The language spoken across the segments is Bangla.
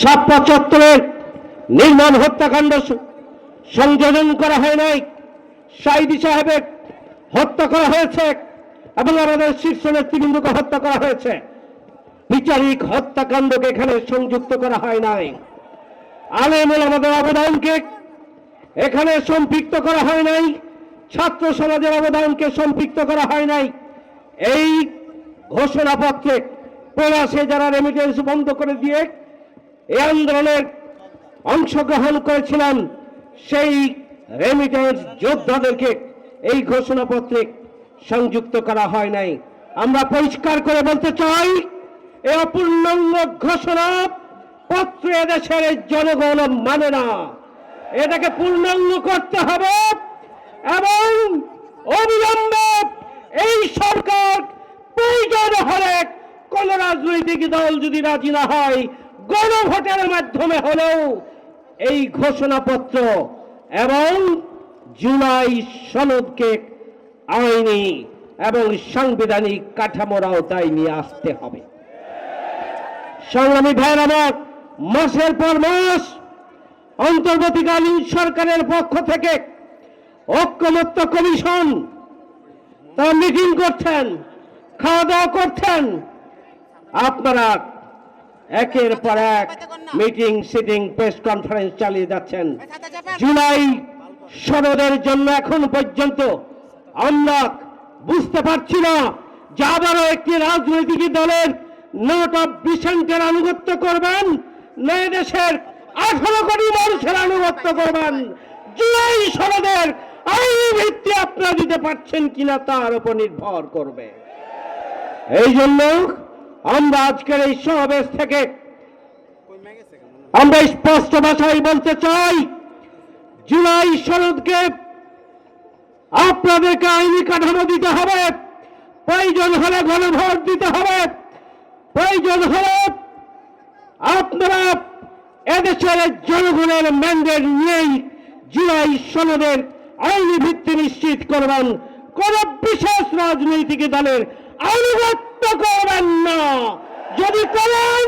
সাপ্পা চত্বরের নির্মাণ হত্যাকাণ্ড সংযোজন করা হয় নাই। সাইদি সাহেবের হত্যা করা হয়েছে এবং আমাদের শীর্ষ নেতৃবৃন্দকে হত্যা করা হয়েছে। বিচারিক হত্যাকাণ্ডকে এখানে সংযুক্ত করা হয় নাই। আলেমুল আমাদের অবদানকে এখানে সম্পৃক্ত করা হয় নাই। ছাত্র সমাজের অবদানকে সম্পৃক্ত করা হয় নাই। এই ঘোষণাপত্রে প্রয়াসে যারা রেমিটেন্স বন্ধ করে দিয়ে এই আন্দোলনের অংশগ্রহণ করেছিলাম সেই রেমিটেন্স যোদ্ধাদেরকে। এই ঘোষণাপত্রে সংযুক্ত করা হয় নাই। আমরা পরিষ্কার করে বলতে চাই, এ অপূর্ণাঙ্গ ঘোষণা পত্র এদেশের জনগণ মানে না। এটাকে পূর্ণাঙ্গ করতে হবে এবং অবিলম্বে এই সরকার প্রয়োজন হলে কোন রাজনৈতিক দল যদি রাজি না হয় গণভোটের মাধ্যমে হলেও এই ঘোষণাপত্র এবং জুলাই সনদকে আইনি এবং সাংবিধানিক কাঠামোর আওতায় নিয়ে আসতে হবে। সংগ্রামী ভাইয়ের আমার, মাসের পর মাস অন্তর্বর্তীকালীন সরকারের পক্ষ থেকে ঐক্যমত্য কমিশন তারা মিটিং করছেন খাওয়া দাওয়া করছেন। আপনারা একের পর এক মিটিং সিটিং প্রেস কনফারেন্স চালিয়ে যাচ্ছেন। জুলাই সনদের জন্য এখন পর্যন্ত আমরা বুঝতে পারছি না যে আবারও একটি রাজনৈতিক দলের নোট অফ বিসেন্টের আনুগত্য করবেন না দেশের আঠারো কোটি মানুষের আনুগত্য করবেন। জুলাই সনদের আইনি ভিত্তি আপনারা দিতে পারছেন কিনা তার উপর নির্ভর করবে। এই জন্য আমরা আজকের এই সমাবেশ থেকে আমরা স্পষ্ট ভাষায় বলতে চাই জুলাই সনদকে আপনাদেরকে আইনি কাঠামো দিতে হবে প্রয়োজন হলে গণভোট দিতে হবে প্রয়োজন হলে আপনারা এদেশের জনগণের ম্যান্ডেট নিয়েই জুলাই সনদের আইনি ভিত্তি নিশ্চিত করবেন। কোন বিশেষ রাজনৈতিক দলের আনুগত্য করবেন না। যদি করেন,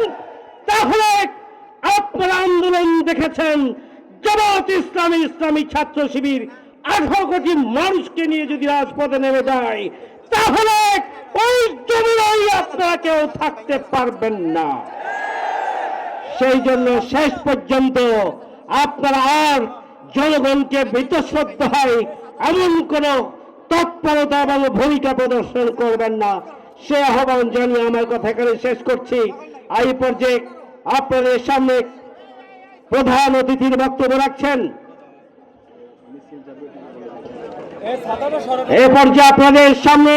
তাহলে আপনারা আন্দোলন দেখেছেন। জামাত ইসলামী ইসলামী ছাত্র শিবির আঠারো কোটি মানুষকে নিয়ে যদি রাজপথে নেমে যায়, তাহলে ওই জমিলাই আপনারা কেউ থাকতে পারবেন না। সেই জন্য শেষ পর্যন্ত আপনারা আর জনগণকে বিতশ্রদ্ধ হয়, এমন কোন তৎপরতা এবং ভূমিকা প্রদর্শন করবেন না। সে আহ্বান জানিয়ে আমার কথা এখানে শেষ করছি। এই পর্যায়ে আপনাদের সামনে প্রধান অতিথির বক্তব্য রাখছেন। এ পর্যায়ে আপনাদের সামনে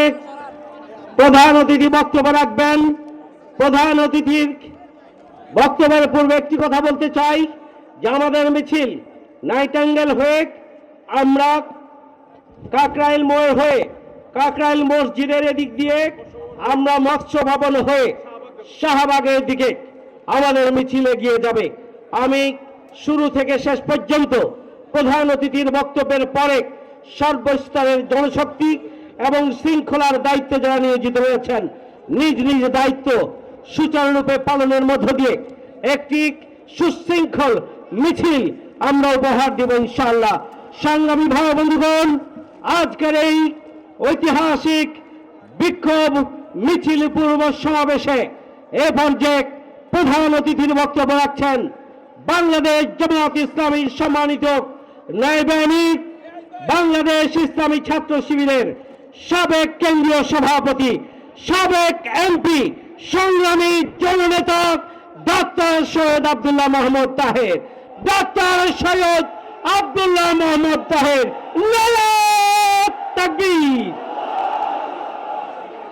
প্রধান অতিথি বক্তব্য রাখবেন। প্রধান অতিথির বক্তব্যের পূর্বে একটি কথা বলতে চাই, যে আমাদের মিছিল নাইটাঙ্গেল হয়ে আমরা কাকরাইল মোড় হয়ে কাকরাইল মসজিদের এদিক দিয়ে আমরা মৎস্য ভবন হয়ে শাহবাগের দিকে আমাদের মিছিল এগিয়ে যাবে। আমি শুরু থেকে শেষ পর্যন্ত প্রধান অতিথির বক্তব্যের পরে সর্বস্তরের জনশক্তি এবং শৃঙ্খলার দায়িত্ব যারা নিয়োজিত রয়েছেন নিজ নিজ দায়িত্ব সুচারুরূপে পালনের মধ্য দিয়ে একটি সুশৃঙ্খল মিছিল আমরা উপহার দেব ইনশাআল্লাহ। সংগ্রামী ভাই বন্ধুগণ, আজকের এই ঐতিহাসিক বিক্ষোভ মিছিল পূর্ব সমাবেশে এ পর্যায়ে প্রধান অতিথির বক্তব্য রাখছেন বাংলাদেশ জামাত ইসলামী সম্মানিত বাংলাদেশ ইসলামী ছাত্র শিবিরের সাবেক কেন্দ্রীয় সভাপতি, সাবেক এমপি, সংগ্রামী জননেতা ডক্টর সৈয়দ আব্দুল্লাহ মোহাম্মদ তাহের। ডক্টর সৈয়দ আব্দুল্লাহ মোহাম্মদ তাহের। তাকবীর।